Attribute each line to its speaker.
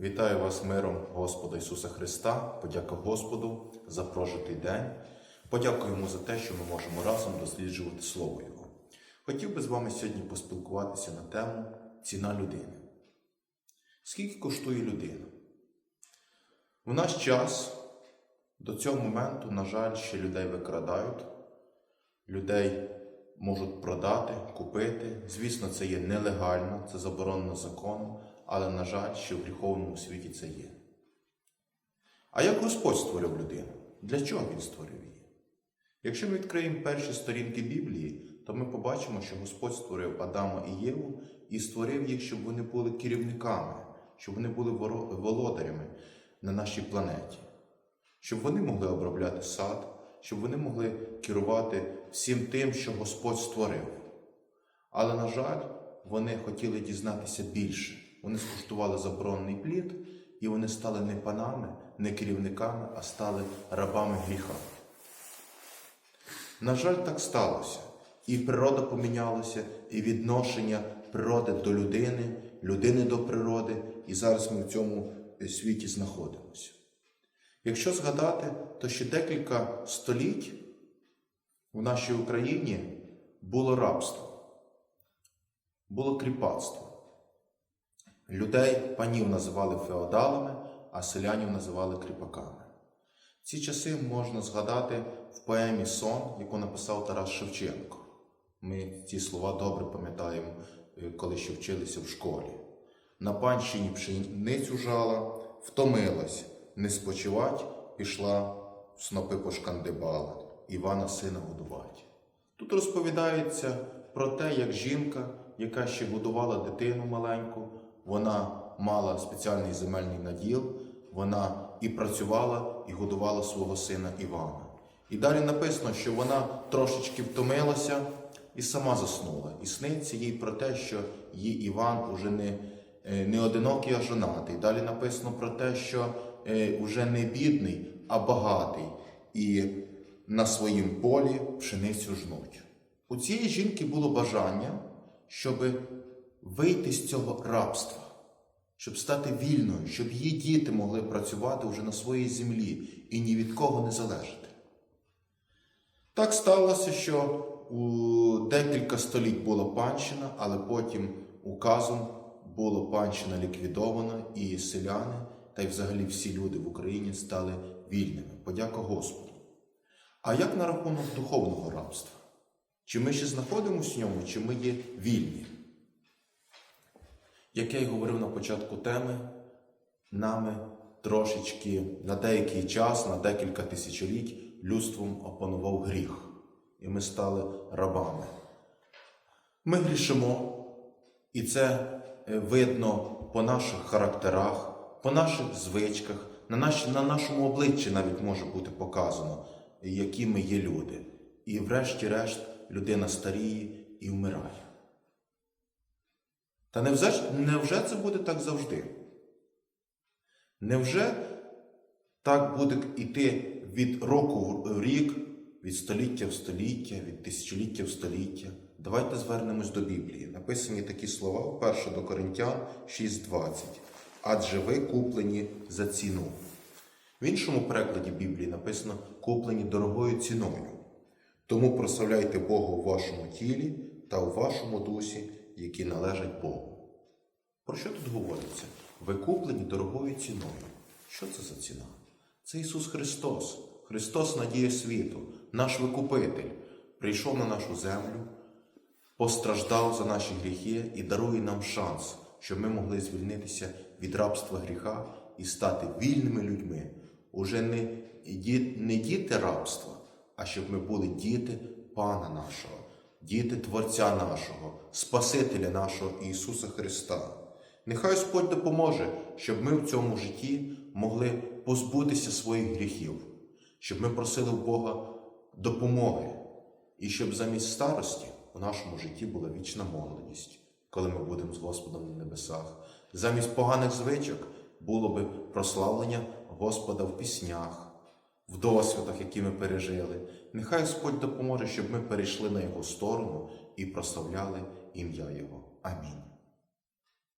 Speaker 1: Вітаю вас миром Господа Ісуса Христа. Подяка Господу за прожитий день. Подякуємо за те, що ми можемо разом досліджувати Слово Його. Хотів би з вами сьогодні поспілкуватися на тему ціна людини. Скільки коштує людина? В наш час до цього моменту, на жаль, ще людей викрадають, людей можуть продати, купити. Звісно, це є нелегально, це заборонено законом, але, на жаль, ще в гріховному світі це є. А як Господь створив людину? Для чого Він створив її? Якщо ми відкриємо перші сторінки Біблії, то ми побачимо, що Господь створив Адама і Єву і створив їх, щоб вони були керівниками, щоб вони були володарями на нашій планеті, щоб вони могли обробляти сад, щоб вони могли керувати всім тим, що Господь створив. Але, на жаль, вони хотіли дізнатися більше. Вони скуштували заборонений плід, і вони стали не панами, не керівниками, а стали рабами гріха. На жаль, так сталося. І природа помінялася, і відношення природи до людини, людини до природи, і зараз ми в цьому світі знаходимося. Якщо згадати, то ще декілька століть в нашій Україні було рабство, було кріпацтво. Людей панів називали феодалами, а селянів називали кріпаками. Ці часи можна згадати в поемі Сон, яку написав Тарас Шевченко. Ми ці слова добре пам'ятаємо, е, коли ще вчилися в школі. На панщині пшеницю жала, втомилась, не спочивать, пішла в снопи пошкандибала, Івана сина годувати. Тут розповідається про те, як жінка, яка ще годувала дитину маленьку, вона мала спеціальний земельний наділ, вона і працювала, і годувала свого сина Івана. І далі написано, що вона трошечки втомилася і сама заснула. І сниться їй про те, що її Іван уже не, е, не одинокий, а жонатий. Далі написано про те, що е, уже не бідний, а багатий. І на своїм полі пшеницю жнуть. У цієї жінки було бажання, щоб вийти з цього рабства, щоб стати вільною, щоб її діти могли працювати вже на своїй землі і ні від кого не залежати. Так сталося, що у декілька століть була панщина, але потім указом було панщина ліквідована, і селяни, та й взагалі всі люди в Україні стали вільними. Подяка Господу. А як на рахунок духовного рабства? Чи ми ще знаходимося в ньому, чи ми є вільні? Як я й говорив на початку теми, нами трошечки на деякий час, на декілька тисячоліть людством опанував гріх, і ми стали рабами. Ми грішимо, і це е, видно по наших характерах, по наших звичках, на, наші, на нашому обличчі навіть може бути показано, які ми є люди. І врешті-решт людина старіє і вмирає. Та невже, ж- невже це буде так завжди? Невже так буде йти від року в рік, від століття в століття, від тисячоліття в століття? Давайте звернемось до Біблії. Написані такі слова 1 до Коринтян 6:20. Адже ви куплені за ціну. В іншому перекладі Біблії написано куплені дорогою ціною. Тому прославляйте Бога у вашому тілі та у вашому дусі, які належать Богу. Про що тут говориться? Ви куплені дорогою ціною. Що це за ціна? Це Ісус Христос, Христос надія світу, наш Викупитель, прийшов на нашу землю, постраждав за наші гріхи і дарує нам шанс, щоб ми могли звільнитися від рабства гріха і стати вільними людьми. Уже не, не діти рабства, а щоб ми були діти Пана нашого, діти Творця нашого, Спасителя нашого Ісуса Христа. Нехай Господь допоможе, щоб ми в цьому житті могли позбутися своїх гріхів, щоб ми просили в Бога допомоги, і щоб замість старості у нашому житті була вічна молодість, коли ми будемо з Господом на небесах. Замість поганих звичок було би прославлення Господа в піснях, в досвідах, які ми пережили. Нехай Господь допоможе, щоб ми перейшли на Його сторону і прославляли ім'я Його. Амінь.